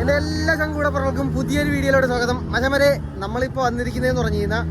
എന്റെ എല്ലാ ചങ്കൂടപ്പുറങ്ങൾക്കും പുതിയൊരു വീഡിയോയിലോട് സ്വാഗതം. മച്ചമരെ നമ്മളിപ്പോൾ വന്നിരിക്കുന്നതെന്ന് പറഞ്ഞു കഴിഞ്ഞാൽ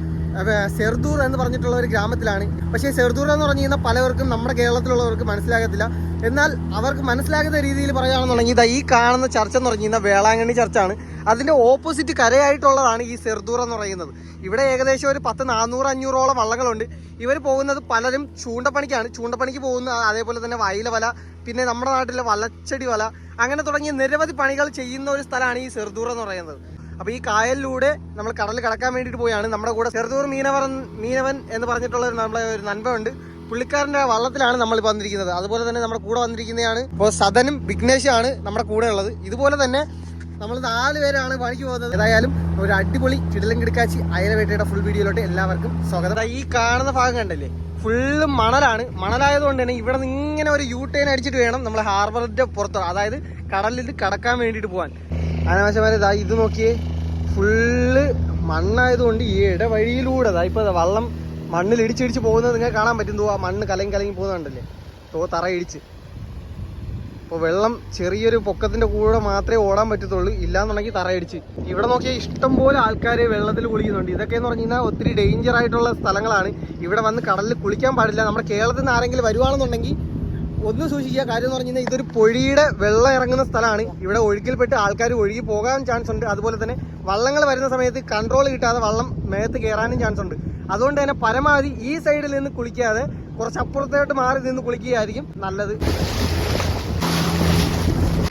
സെർദൂർ എന്ന് പറഞ്ഞിട്ടുള്ള ഒരു ഗ്രാമത്തിലാണ്. പക്ഷേ സെർദൂർ എന്ന് പറഞ്ഞു കഴിഞ്ഞാൽ പലവർക്കും നമ്മുടെ കേരളത്തിലുള്ളവർക്ക് മനസ്സിലാകത്തില്ല. എന്നാൽ അവർക്ക് മനസ്സിലാകുന്ന രീതിയിൽ പറയുകയാണെന്നുണ്ടെങ്കിൽ ഇതാ ഈ കാണുന്ന ചർച്ച എന്ന് പറഞ്ഞു കഴിഞ്ഞാൽ വേളാങ്കണ്ണി ചർച്ചാണ്. അതിന്റെ ഓപ്പോസിറ്റ് കരയായിട്ടുള്ളതാണ് ഈ സെർദൂർ എന്ന് പറയുന്നത്. ഇവിടെ ഏകദേശം ഒരു പത്ത് നാനൂറ് അഞ്ഞൂറോളം വള്ളങ്ങളുണ്ട്. ഇവർ പോകുന്നത് പലരും ചൂണ്ടപ്പണിക്കാണ്. ചൂണ്ടപ്പണിക്ക് പോകുന്ന അതേപോലെ തന്നെ വയല വല പിന്നെ നമ്മുടെ നാട്ടിലെ വലച്ചടി വല അങ്ങനെ തുടങ്ങിയ നിരവധി പണികൾ ചെയ്യുന്ന ഒരു സ്ഥലമാണ് ഈ സെർദൂർ എന്ന് പറയുന്നത്. അപ്പൊ ഈ കായലിലൂടെ നമ്മൾ കടൽ കടക്കാൻ വേണ്ടിയിട്ട് പോയാണ്. നമ്മുടെ കൂടെ ചെറുതൂർ മീനവൻ മീനവൻ എന്ന് പറഞ്ഞിട്ടുള്ള ഒരു നമ്മളെ ഒരു നൻപുണ്ട്. പുള്ളിക്കാരന്റെ വള്ളത്തിലാണ് നമ്മൾ വന്നിരിക്കുന്നത്. അതുപോലെ തന്നെ നമ്മുടെ കൂടെ വന്നിരിക്കുന്നതാണ് ഇപ്പോൾ സദനും വിഘ്നേഷാണ് നമ്മുടെ കൂടെ ഉള്ളത്. ഇതുപോലെ തന്നെ നമ്മൾ നാല് പേരാണ് പണിക്ക് പോകുന്നത്. ഏതായാലും ഒരു അടിപൊളി കിടലം കിടക്കാച്ചി അയലവേട്ടയുടെ ഫുൾ വീഡിയോയിലോട്ട് എല്ലാവർക്കും സ്വാഗതം. ഈ കാണുന്ന ഭാഗം കണ്ടല്ലേ? ഫുള്ള് മണലാണ്. മണലായതുകൊണ്ട് തന്നെ ഇവിടെ നിന്ന് ഇങ്ങനെ ഒരു യൂ ടേൺ അടിച്ചിട്ട് വേണം നമ്മൾ ഹാർബറിന്റെ പുറത്ത് അതായത് കടലിൽ കടക്കാൻ വേണ്ടിയിട്ട് പോകാൻ. അനാവശ്യമായ ഇതാ ഇത് നോക്കിയേ. ഫുള്ള് മണ്ണായതുകൊണ്ട് ഈ ഇടവഴിയിലൂടെ ദാ ഇപ്പൊ ദാ വള്ളം മണ്ണിൽ ഇടിച്ചിടിച്ച് പോകുന്നത് നിങ്ങൾക്ക് കാണാൻ പറ്റും. ആ മണ്ണ് കലങ്ങി കലങ്ങി പോകുന്നുണ്ടല്ലേ തോ തറ ഇടിച്ച്. അപ്പോൾ വെള്ളം ചെറിയൊരു പൊക്കത്തിന്റെ കൂടെ മാത്രമേ ഓടാൻ പറ്റത്തുള്ളൂ. ഇല്ലാന്നുണ്ടെങ്കിൽ തറയടിച്ച് ഇവിടെ നോക്കിയാൽ ഇഷ്ടം പോലെ ആൾക്കാർ വെള്ളത്തിൽ കുളിക്കുന്നുണ്ട്. ഇതൊക്കെ എന്ന് പറഞ്ഞു കഴിഞ്ഞാൽ ഒത്തിരി ഡേഞ്ചർ ആയിട്ടുള്ള സ്ഥലങ്ങളാണ്. ഇവിടെ വന്ന് കടലിൽ കുളിക്കാൻ പാടില്ല. നമ്മുടെ കേരളത്തിൽ നിന്ന് ആരെങ്കിലും വരുവാണെന്നുണ്ടെങ്കിൽ ഒന്ന് സൂക്ഷിക്കുക. കാര്യം എന്ന് പറഞ്ഞാൽ ഇതൊരു പൊഴിയുടെ വെള്ളം ഇറങ്ങുന്ന സ്ഥലമാണ്. ഇവിടെ ഒഴുക്കിൽപ്പെട്ട് ആൾക്കാർ ഒഴുകി പോകാൻ ചാൻസ് ഉണ്ട്. അതുപോലെ തന്നെ വള്ളങ്ങൾ വരുന്ന സമയത്ത് കൺട്രോൾ കിട്ടാതെ വള്ളം മേത്ത് കയറാനും ചാൻസ് ഉണ്ട്. അതുകൊണ്ട് തന്നെ പരമാവധി ഈ സൈഡിൽ നിന്ന് കുളിക്കാതെ കുറച്ച് അപ്പുറത്തോട്ട് മാറി നിന്ന് കുളിക്കുകയായിരിക്കും നല്ലത്.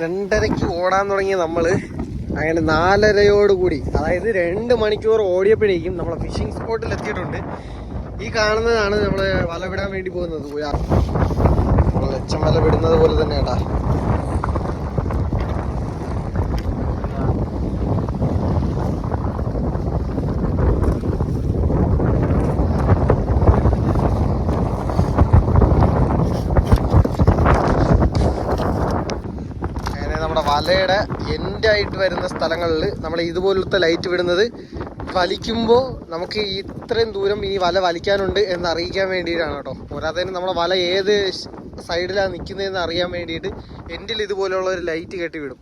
രണ്ടരയ്ക്ക് ഓടാൻ തുടങ്ങിയ നമ്മൾ അങ്ങനെ നാലരയോടുകൂടി അതായത് രണ്ട് മണിക്കൂർ ഓടിയപ്പോഴേക്കും നമ്മളെ ഫിഷിംഗ് സ്പോട്ടിൽ എത്തിയിട്ടുണ്ട്. ഈ കാണുന്നതാണ് നമ്മൾ വല വിടാൻ വേണ്ടി പോകുന്നത്. ഉയർ വല വിടുന്നത് പോലെ തന്നെ കേട്ടാ വലയുടെ എൻഡ് ആയിട്ട് വരുന്ന സ്ഥലങ്ങളിൽ നമ്മൾ ഇതുപോലത്തെ ലൈറ്റ് വിടുന്നത് വലിക്കുമ്പോൾ നമുക്ക് ഇത്രയും ദൂരം ഈ വല വലിക്കാനുണ്ട് എന്ന് അറിയിക്കാൻ വേണ്ടിയിട്ടാണ് കേട്ടോ. പോരാതെ നമ്മളെ വല ഏത് സൈഡിലാണ് നിൽക്കുന്നതെന്ന് അറിയാൻ വേണ്ടിയിട്ട് എൻഡിൽ ഇതുപോലെയുള്ള ഒരു ലൈറ്റ് കെട്ടി വിടും.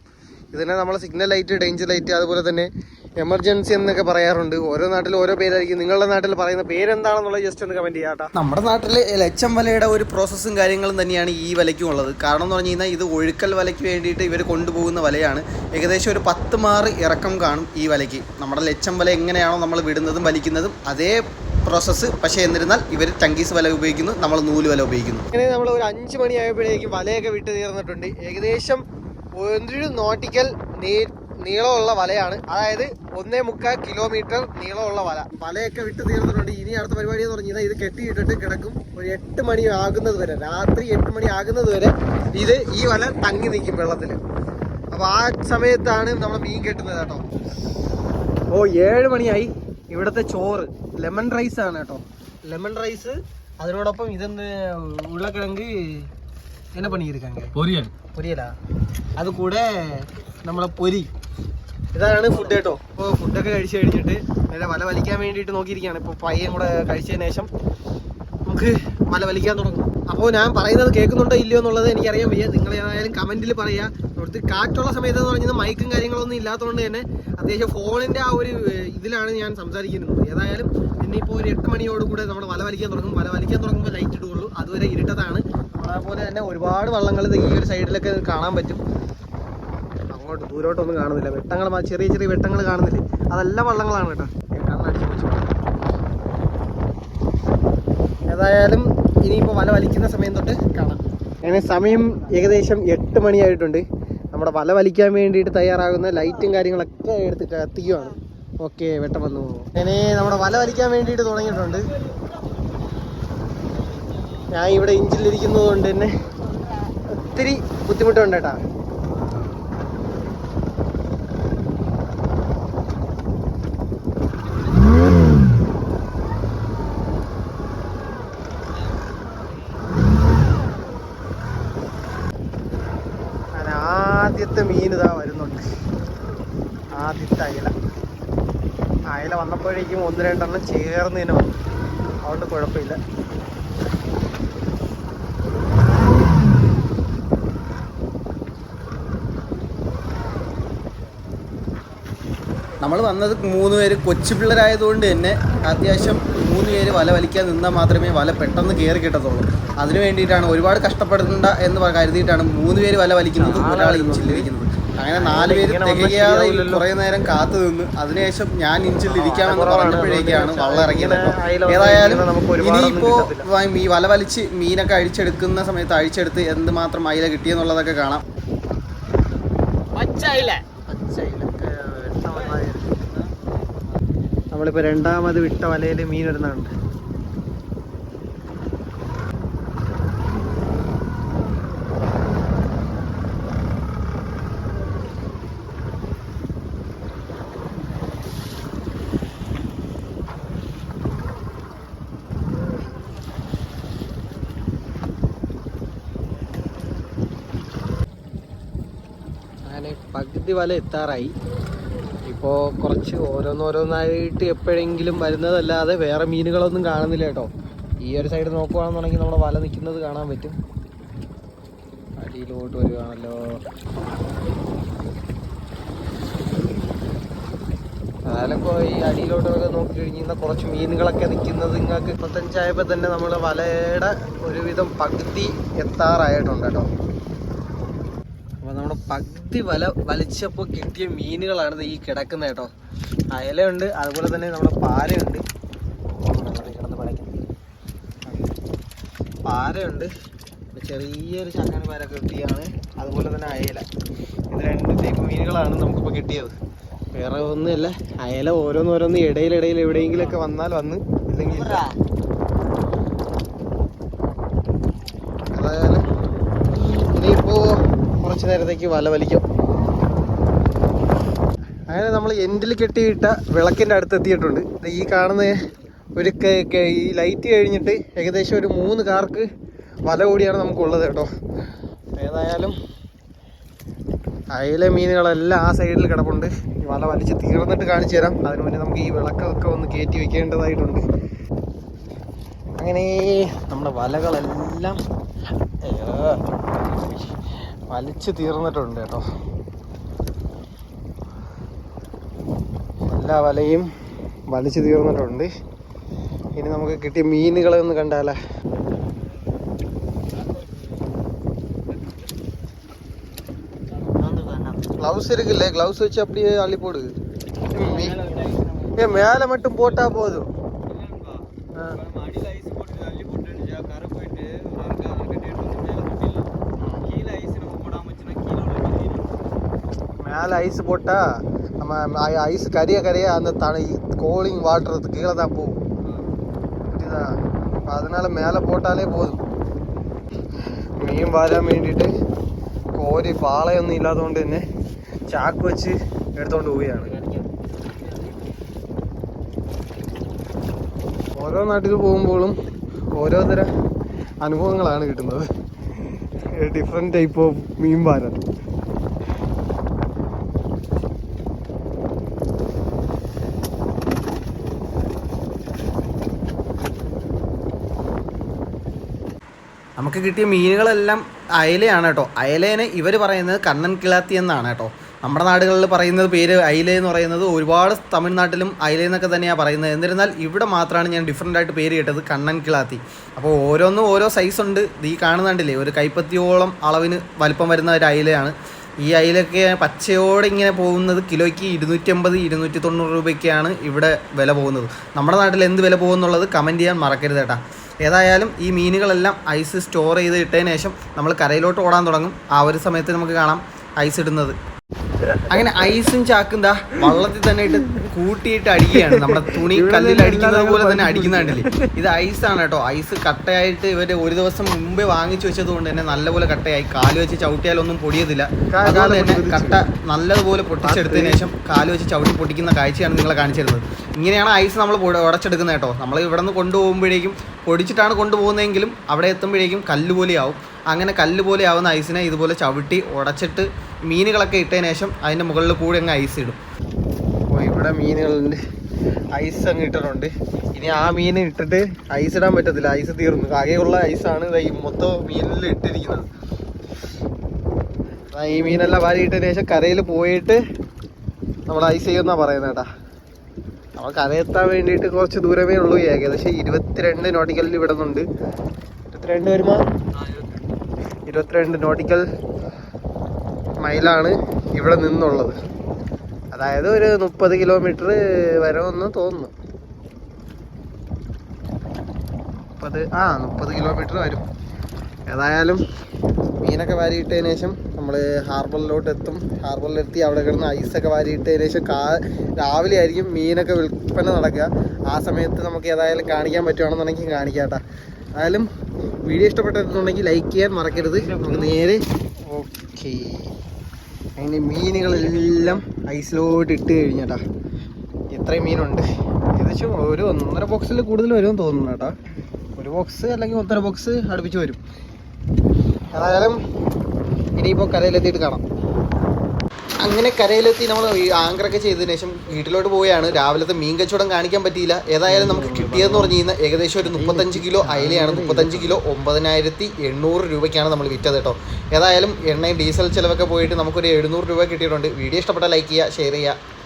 ഇതിനെ നമ്മൾ സിഗ്നൽ ലൈറ്റ് ഡേഞ്ചർ ലൈറ്റ് അതുപോലെ തന്നെ എമർജൻസി എന്നൊക്കെ പറയാറുണ്ട്. ഓരോ നാട്ടിൽ ഓരോ പേരായിരിക്കും. നിങ്ങളുടെ നാട്ടിൽ പറയുന്ന പേരെന്താണെന്നുള്ളത് ജസ്റ്റ് ഒന്ന് കമന്റ് ചെയ്യാം കേട്ടോ നമ്മുടെ നാട്ടിൽ ലച്ചം വലയുടെ ഒരു പ്രോസസ്സും കാര്യങ്ങളും തന്നെയാണ് ഈ വലയ്ക്കും ഉള്ളത്. കാരണം എന്ന് പറഞ്ഞു കഴിഞ്ഞാൽ ഇത് ഒഴുക്കൽ വലയ്ക്ക് വേണ്ടിയിട്ട് ഇവർ കൊണ്ടുപോകുന്ന വലയാണ്. ഏകദേശം ഒരു പത്ത് മാറ് ഇറക്കം കാണും ഈ വലയ്ക്ക്. നമ്മുടെ ലച്ചം വല എങ്ങനെയാണോ നമ്മൾ വിടുന്നതും വലിക്കുന്നതും അതേ പ്രോസസ്സ് പക്ഷേ എന്നിരുന്നാൽ ഇവർ ടങ്കീസ് വല ഉപയോഗിക്കുന്നു നമ്മൾ നൂൽ വല ഉപയോഗിക്കുന്നു. അങ്ങനെ നമ്മൾ ഒരു അഞ്ച് മണിയായപ്പോഴേക്കും വലയൊക്കെ വിട്ട് തീർന്നിട്ടുണ്ട്. ഏകദേശം ഒരു നോട്ടിക്കൽ നീളമുള്ള വലയാണ്. അതായത് ഒന്നേ മുക്കാൽ കിലോമീറ്റർ നീളമുള്ള വല. വലയൊക്കെ വിട്ട് തീർന്നിട്ടുണ്ട്. ഇനി അടുത്ത പരിപാടി എന്ന് പറഞ്ഞാൽ ഇത് കെട്ടിയിട്ടിട്ട് കിടക്കും. ഒരു എട്ട് മണി ആകുന്നത് വരെ രാത്രി എട്ട് മണി ആകുന്നത് വരെ ഇത് ഈ വല തങ്ങി നിൽക്കും വെള്ളത്തിൽ. അപ്പൊ ആ സമയത്താണ് നമ്മൾ മീൻ കെട്ടുന്നത് കേട്ടോ. ഓ ഏഴ് മണിയായി ഇവിടുത്തെ ചോറ്. ലെമൺ റൈസ് ആണ് കേട്ടോ ലെമൺ റൈസ് അതിനോടൊപ്പം ഇതെന്ത് ഉരുളക്കിഴങ്ക് என்ன பண்ணியிருக்காங்க பொரியல் പൊരിയല അത് കൂടെ നമ്മളെ പൊരി ഇതാണ് ഫുഡ് കേട്ടോ ഇപ്പോൾ ഫുഡൊക്കെ കഴിച്ച് കഴിഞ്ഞിട്ട് നേരെ വല വലിക്കാൻ വേണ്ടിയിട്ട് നോക്കിയിരിക്കുകയാണ് ഇപ്പോൾ പയ്യൻ കൂടെ കഴിച്ചതിന് ശേഷം നമുക്ക് വല വലിക്കാൻ തുടങ്ങും അപ്പോൾ ഞാൻ പറയുന്നത് കേൾക്കുന്നുണ്ടോ ഇല്ലയോ എന്നുള്ളത് എനിക്കറിയാൻ വയ്യ. നിങ്ങൾ ഏതായാലും കമന്റിൽ പറയുക ഇവിടുത്തെ കാറ്റുള്ള സമയത്ത് എന്ന് പറഞ്ഞാൽ മൈക്കും കാര്യങ്ങളൊന്നും ഇല്ലാത്തതുകൊണ്ട് തന്നെ അത്യാവശ്യം ഫോണിന്റെ ആ ഒരു ഇതിലാണ് ഞാൻ സംസാരിക്കുന്നത്. ഏതായാലും ഇനിയിപ്പോൾ ഒരു എട്ട് മണിയോട് കൂടെ നമ്മൾ വല വലിക്കാൻ തുടങ്ങും. വല വലിക്കാൻ തുടങ്ങുമ്പോൾ ലൈറ്റ് ഇടുകയുള്ളൂ അതുവരെ ഇരുട്ടതാണ്. അതേപോലെ തന്നെ ഒരുപാട് വള്ളങ്ങൾ ഈ ഒരു സൈഡിലൊക്കെ കാണാൻ പറ്റും. അങ്ങോട്ട് ദൂരോട്ടൊന്നും കാണുന്നില്ല. വെട്ടങ്ങൾ ചെറിയ ചെറിയ വെട്ടങ്ങൾ കാണുന്നില്ലേ. അതെല്ലാം വള്ളങ്ങളാണ് കേട്ടോ. ഏതായാലും ഇനിയിപ്പോൾ വല വലിക്കുന്ന സമയം തൊട്ട് കാണാം. അങ്ങനെ സമയം ഏകദേശം എട്ട് മണിയായിട്ടുണ്ട്. നമ്മുടെ വല വലിക്കാൻ വേണ്ടിയിട്ട് തയ്യാറാകുന്ന ലൈറ്റും കാര്യങ്ങളൊക്കെ എടുത്ത് കത്തിക്കുവാണ് ഓക്കെ വെട്ടം വന്നു. അങ്ങനെ നമ്മുടെ വല വലിക്കാൻ വേണ്ടിയിട്ട് തുടങ്ങിയിട്ടുണ്ട്. ഞാൻ ഇവിടെ ഇഞ്ചിലിരിക്കുന്നത് കൊണ്ട് തന്നെ ഒത്തിരി ബുദ്ധിമുട്ടുണ്ട് കേട്ടാ അങ്ങനെ ആദ്യത്തെ മീൻ ഇതാ വരുന്നുണ്ട് ആദ്യത്തെ അയല അയല വന്നപ്പോഴേക്കും ഒന്ന് രണ്ടെണ്ണം ചേർന്നതിന് വന്നു അതുകൊണ്ട് കുഴപ്പമില്ല. നമ്മൾ വന്നത് മൂന്ന് പേര് കൊച്ചു പിള്ളേരായതുകൊണ്ട് തന്നെ അത്യാവശ്യം മൂന്ന് പേര് വല വലിക്കാൻ നിന്നാൽ മാത്രമേ വല പെട്ടെന്ന് കയറി കിട്ടത്തുള്ളൂ. അതിന് വേണ്ടിയിട്ടാണ് ഒരുപാട് കഷ്ടപ്പെടേണ്ട എന്ന് കരുതിയിട്ടാണ് മൂന്ന് പേര് വല വലിക്കുന്നത്. ഒരാൾ ഇഞ്ചിലിരിക്കുന്നത് അങ്ങനെ നാല് പേര് തികയാതെ കുറേ നേരം കാത്തു നിന്ന്. അതിനുശേഷം ഞാൻ ഇഞ്ചിൽ ഇരിക്കാമെന്ന് പറഞ്ഞപ്പോഴേക്കാണ് വള്ളം ഇറങ്ങിയത് ഏതായാലും ഇനിയിപ്പോ വ- ഈ വല വലിച്ച് മീനൊക്കെ അഴിച്ചെടുക്കുന്ന സമയത്ത് അഴിച്ചെടുത്ത് എന്ത് മാത്രം അയില കിട്ടിയെന്നുള്ളതൊക്കെ കാണാം. നമ്മളിപ്പോ രണ്ടാമത് വിട്ട വലയിൽ മീൻ ഇടുന്നുണ്ട് അങ്ങനെ പകുതി വല എത്താറായി. ഇപ്പോൾ കുറച്ച് ഓരോന്നോരോന്നായിട്ട് എപ്പോഴെങ്കിലും വരുന്നതല്ലാതെ വേറെ മീനുകളൊന്നും കാണുന്നില്ല കേട്ടോ. ഈ ഒരു സൈഡ് നോക്കുകയാണെന്നുണ്ടെങ്കിൽ നമ്മുടെ വല നിൽക്കുന്നത് കാണാൻ പറ്റും. അടിയിലോട്ട് വരികയാണല്ലോ അതാലൊക്കെ ഈ അടിയിലോട്ടൊക്കെ നോക്കി കഴിഞ്ഞാൽ കുറച്ച് മീനുകളൊക്കെ നിൽക്കുന്നത് നിങ്ങൾക്ക് മുപ്പത്തഞ്ചായപ്പോൾ തന്നെ നമ്മൾ വലയുടെ ഒരുവിധം പകുതി എത്താറായിട്ടുണ്ട് കേട്ടോ. അപ്പോൾ നമ്മുടെ പക്തി വല വലിച്ചപ്പോൾ കിട്ടിയ മീനുകളാണ് ഈ കിടക്കുന്നത് കേട്ടോ. അയലയുണ്ട് അതുപോലെ തന്നെ നമ്മുടെ പാരയുണ്ട്. പാരയുണ്ട് ചെറിയൊരു ചങ്ങാൻ പാര കിട്ടിയാണ് അതുപോലെ തന്നെ അയല ഇത് രണ്ട് ടൈപ്പ് മീനുകളാണ് നമുക്കിപ്പോൾ കിട്ടിയത്. വേറെ ഒന്നുമല്ല. അയല ഓരോന്നോരോന്ന് ഇടയിലിടയിൽ എവിടെയെങ്കിലൊക്കെ വന്നാൽ വന്ന് ഇല്ലെങ്കിൽ ഇനിയിപ്പോ കുറച്ച് നേരത്തേക്ക് വല വലിക്കും. അങ്ങനെ നമ്മൾ എൻഡിൽ കെട്ടിയിട്ട വിളക്കിന്റെ അടുത്ത് എത്തിയിട്ടുണ്ട്. ഈ കാണുന്ന ഒരു ഈ ലൈറ്റ് കഴിഞ്ഞിട്ട് ഏകദേശം ഒരു മൂന്ന് കാർക്ക് വല കൂടിയാണ് നമുക്കുള്ളത് കേട്ടോ. ഏതായാലും അയല മീനുകളെല്ലാം ആ സൈഡിൽ കിടപ്പുണ്ട്. വല വലിച്ച് തീർന്നിട്ട് കാണിച്ചു തരാം. അതിനു മുന്നേ നമുക്ക് ഈ വിളക്കൊക്കെ ഒന്ന് കയറ്റി വെക്കേണ്ടതായിട്ടുണ്ട്. അങ്ങനെ നമ്മുടെ വലകളെല്ലാം വലിച്ചു തീർന്നിട്ടുണ്ട് കേട്ടോ എല്ലാ വലയും വലിച്ചു തീർന്നിട്ടുണ്ട് ഇനി നമുക്ക് കിട്ടിയ മീനുകളെ ഒന്ന് കണ്ടാലേ க்ளவுஸ் இருக்குல்ல க்ளவுஸ் வச்சு அப்படியே அள்ளி போடு மீ- ஏ மேலே மட்டும் போட்டா போதும் ஆ. மேலே ஐஸ் போட்டா நம்ம ஐஸ் கரிய கரிய அந்த தனி கோலிங் வாட்டுறது கீழே தான் போகும் புரியுதா அப்ப அதனால மேலே போட்டாலே போதுം മീൻ വാരാൻ വേണ്ടിയിട്ട് കോരി പാളയൊന്നും ഇല്ലാത്തതുകൊണ്ട് തന്നെ ചാക്ക് വെച്ച് എടുത്തോണ്ട് പോവുകയാണ് ഓരോ നാട്ടിൽ പോകുമ്പോഴും ഓരോ തരം അനുഭവങ്ങളാണ് കിട്ടുന്നത് different type of mean Warren നമുക്ക് കിട്ടിയ മീനുകളെല്ലാം അയലയാണ് കേട്ടോ. അയലേനെ ഇവർ പറയുന്നത് കണ്ണൻ കിളാത്തി എന്നാണ് കേട്ടോ. നമ്മുടെ നാടുകളിൽ പറയുന്നത് പേര് അയില എന്ന് പറയുന്നത് ഒരുപാട് തമിഴ്നാട്ടിലും അയില എന്നൊക്കെ തന്നെയാണ് പറയുന്നത്. എന്നിരുന്നാൽ ഇവിടെ മാത്രമാണ് ഞാൻ ഡിഫറെന്റ് ആയിട്ട് പേര് കേട്ടത് കണ്ണൻ കിളാത്തി. അപ്പോൾ ഓരോന്നും ഓരോ സൈസ് ഉണ്ട്. ഈ കാണുന്നുണ്ടല്ലേ ഒരു കൈപ്പത്തിയോളം അളവിന് വലിപ്പം വരുന്ന ഒരു അയിലയാണ്. ഈ അയിലൊക്കെ പച്ചയോടെ ഇങ്ങനെ പോകുന്നത് കിലോയ്ക്ക് ഇരുന്നൂറ്റമ്പത് ഇരുന്നൂറ്റി തൊണ്ണൂറ് രൂപയ്ക്കാണ് ഇവിടെ വില പോകുന്നത്. നമ്മുടെ നാട്ടിൽ എന്ത് വില പോകുന്നുള്ളത് കമന്റ് ചെയ്യാൻ മറക്കരുത് കേട്ടാ. ഏതായാലും ഈ മീനുകളെല്ലാം ഐസ് സ്റ്റോർ ചെയ്ത് ഇട്ടതിന് ശേഷം നമ്മൾ കരയിലോട്ട് ഓടാൻ തുടങ്ങും. ആ ഒരു സമയത്ത് നമുക്ക് കാണാം ഐസ് ഇടുന്നത്. അങ്ങനെ ഐസും ചാക്കും ദാ വള്ളത്തിൽ തന്നെ ഇട്ട് കൂട്ടിയിട്ട് അടിക്കുകയാണ് നമ്മുടെ തുണി കല്ലിൽ അടിക്കുന്നത് പോലെ തന്നെ അടിക്കുന്നുണ്ടല്ലേ? ഇത് ഐസാണ് കേട്ടോ. ഐസ് കട്ടയായിട്ട് ഇവർ ഒരു ദിവസം മുമ്പേ വാങ്ങിച്ചു വെച്ചത് കൊണ്ട് തന്നെ നല്ലപോലെ കട്ടയായി. കാൽ വെച്ച് ചവിട്ടിയാലൊന്നും പൊടിയതില്ല. അതുകൊണ്ട് തന്നെ കട്ട നല്ലതുപോലെ പൊട്ടിച്ചെടുത്തതിന് ശേഷം കാൽ വെച്ച് ചവിട്ടി പൊട്ടിക്കുന്ന കാഴ്ചയാണ് നിങ്ങളെ കാണിച്ചു തരുന്നത് ഇങ്ങനെയാണ് ഐസ് നമ്മൾ ഉടച്ചെടുക്കുന്നത് കേട്ടോ. നമ്മൾ ഇവിടെ നിന്ന് കൊണ്ടുപോകുമ്പോഴേക്കും പൊടിച്ചിട്ടാണ് കൊണ്ടുപോകുന്നതെങ്കിലും അവിടെ എത്തുമ്പോഴേക്കും കല്ല് പോലെയാവും അങ്ങനെ കല്ല് പോലെ ആവുന്ന ഐസിനെ ഇതുപോലെ ചവിട്ടി ഉടച്ചിട്ട് മീനുകളൊക്കെ ഇട്ടതിന് ശേഷം അതിന്റെ മുകളിൽ കൂടി അങ്ങ് ഐസ് ഇടും. ഇവിടെ മീനുകളുണ്ട്. ഐസ് അങ്ങ് ഇട്ടിട്ടുണ്ട്. ഇനി ആ മീൻ ഇട്ടിട്ട് ഐസ് ഇടാൻ പറ്റത്തില്ല. ഐസ് തീർന്നു. ആകെയുള്ള ഐസാണ് ഈ മൊത്തം മീനിൽ ഇട്ടിരിക്കുന്നത്. ഈ മീനെല്ലാം വാരി ഇട്ടതിന് ശേഷം കരയിൽ പോയിട്ട് നമ്മൾ ഐസ് ചെയ്യുന്ന പറയുന്നത് കേട്ടാ. നമ്മൾ കരയെത്താൻ വേണ്ടിയിട്ട് കുറച്ച് ദൂരമേ ഉള്ളൂ ഏകദേശം ഇരുപത്തിരണ്ട് നോട്ടിക്കലിൽ ഇവിടെ നിന്നുണ്ട്. ഇരുപത്തിരണ്ട് വരുമ്പോ? ഇരുപത്തിരണ്ട് നോട്ടിക്കൽ മൈലാണ് ഇവിടെ നിന്നുള്ളത്. അതായത് ഒരു മുപ്പത് കിലോമീറ്റർ വരുമെന്ന് തോന്നുന്നു. മുപ്പത് ആ മുപ്പത് കിലോമീറ്റർ വരും. ഏതായാലും മീനൊക്കെ വാരിയിട്ടതിന് ശേഷം നമ്മൾ ഹാർബറിലോട്ട് എത്തും ഹാർബറിലെത്തി അവിടെ കിടന്ന് ഐസൊക്കെ വാരിയിട്ടതിന് ശേഷം കാ രാവിലെ ആയിരിക്കും മീനൊക്കെ വിൽപ്പന നടക്കുക. ആ സമയത്ത് നമുക്ക് ഏതായാലും കാണിക്കാൻ പറ്റുവാണെന്നുണ്ടെങ്കിൽ കാണിക്കാം കേട്ടോ ഏതായാലും വീഡിയോ ഇഷ്ടപ്പെട്ടിട്ടുണ്ടെങ്കിൽ ലൈക്ക് ചെയ്യാൻ മറക്കരുത്. നമുക്ക് നേരെ ഓക്കെ. അതിന് മീനുകളെല്ലാം ഐസിലോട്ട് ഇട്ട് കഴിഞ്ഞാട്ടാ. ഇത്രയും മീനുണ്ട്. ഏകദേശം ഒരു ഒന്നര ബോക്സിൽ കൂടുതൽ വരുമെന്ന് തോന്നുന്നു കേട്ടോ. ഒരു ബോക്സ് അല്ലെങ്കിൽ ഒന്നര ബോക്സ് അടുപ്പിച്ച് വരും. ഏതായാലും ഇനിയിപ്പോൾ കരയിലെത്തിയിട്ട് കാണാം. അങ്ങനെ കരയിലെത്തി നമ്മൾ ആങ്കറൊക്കെ ചെയ്തതിനു ശേഷം വീട്ടിലോട്ട് പോവുകയാണ്. രാവിലത്തെ മീൻ കച്ചവടം കാണിക്കാൻ പറ്റിയില്ല. ഏതായാലും നമുക്ക് കിട്ടിയതെന്ന് പറഞ്ഞു കഴിഞ്ഞാൽ ഏകദേശം ഒരു മുപ്പത്തഞ്ച് കിലോ അയലയാണ്. മുപ്പത്തഞ്ച് കിലോ ഒമ്പതിനായിരത്തി എണ്ണൂറ് രൂപയ്ക്കാണ് നമ്മൾ വിറ്റത് കേട്ടോ. ഏതായാലും എണ്ണയും ഡീസൽ ചിലവൊക്കെ പോയിട്ട് നമുക്കൊരു എഴുന്നൂറ് രൂപ കിട്ടിയിട്ടുണ്ട്. വീഡിയോ ഇഷ്ടപ്പെട്ടാൽ ലൈക്ക് ചെയ്യുക ഷെയർ ചെയ്യുക.